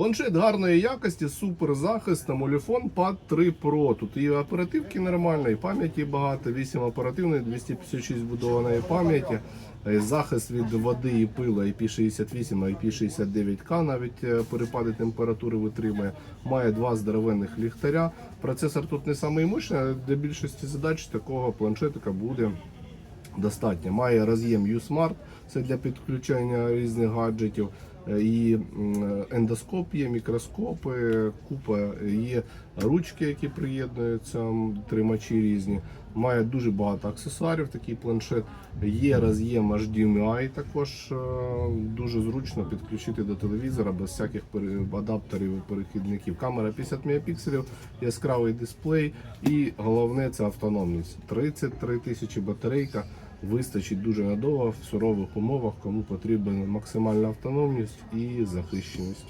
Планшет гарної якості, супер захист, Amolifon Pad 3 Pro. Тут і оперативки нормально, і пам'яті багато, 8 оперативної, 256 будованої пам'яті. Е, Захист від води і пила IP68, IP69K навіть е, перепади температури витримує. Має два здоровенних ліхтаря. Процесор тут не самий мощний, але для більшості задач такого планшетика буде достатньо. Має роз'єм U-Smart, це для підключення різних гаджетів. Е, І м, ендоскоп є, мікроскопи, купа є ручки, які приєднуються, тримачі різні. Має дуже багато аксесуарів, такий планшет. Є роз'єм HDMI, також е, дуже зручно підключити до телевізора без всяких адаптерів і перехідників. Камера 50 мегапікселів, яскравий дисплей і головне це автономність. 33 тисячі батарейка. Вистачить дуже надовго в сурових умовах, кому потрібна максимальна автономність і захищеність.